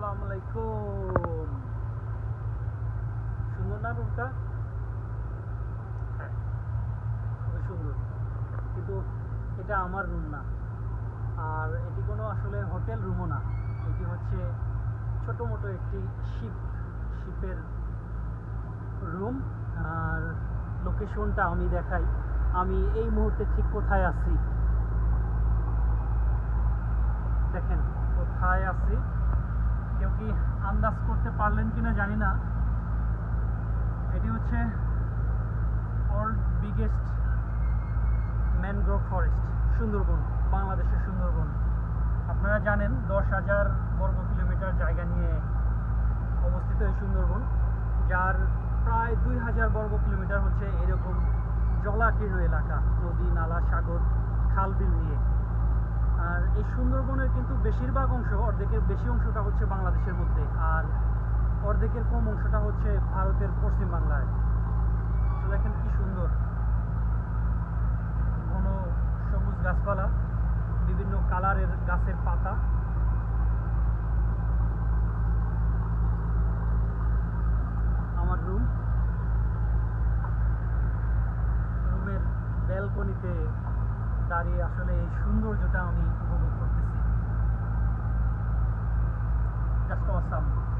আসসালামু আলাইকুম। সুন্দর না রুমটা? খুবই সুন্দর। কিন্তু এটা আমার রুম না। আর এটি কোনো আসলে হোটেল রুমও না। এটি হচ্ছে ছোট মোটো একটি শিপ শিপের রুম। আর লোকেশনটা আমি দেখাই। আমি এই মুহূর্তে ঠিক কোথায় আছি? দেখেন, কোথায় আছি? কি আন্দাজ করতে পারলেন কিনা জানি না। এটি হচ্ছে world biggest mangrove forest, Sundarban, বাংলাদেশের সুন্দরবন। আপনারা জানেন, দশ হাজার বর্গ কিলোমিটার জায়গা নিয়ে অবস্থিত এই সুন্দরবন, যার প্রায় দুই হাজার বর্গ কিলোমিটার হচ্ছে এরকম জলাকীর্ণ এলাকা, নদী, নালা, সাগর, খাল বিল নিয়ে। আর এই সুন্দরবনের কিন্তু বেশিরভাগ অংশ, অর্ধেকের বেশি অংশটা হচ্ছে বাংলাদেশের মধ্যে, আর অর্ধেকের কম অংশটা হচ্ছে ভারতের পশ্চিম বাংলায়। তো দেখেন কি সুন্দর। ঘন সবুজ গাছপালা, বিভিন্ন কালারের গাছের পাতা। আমার রুম। রুমের ব্যালকনিতে দাঁড়িয়ে আসলে এই সৌন্দর্যটা আমি awesome.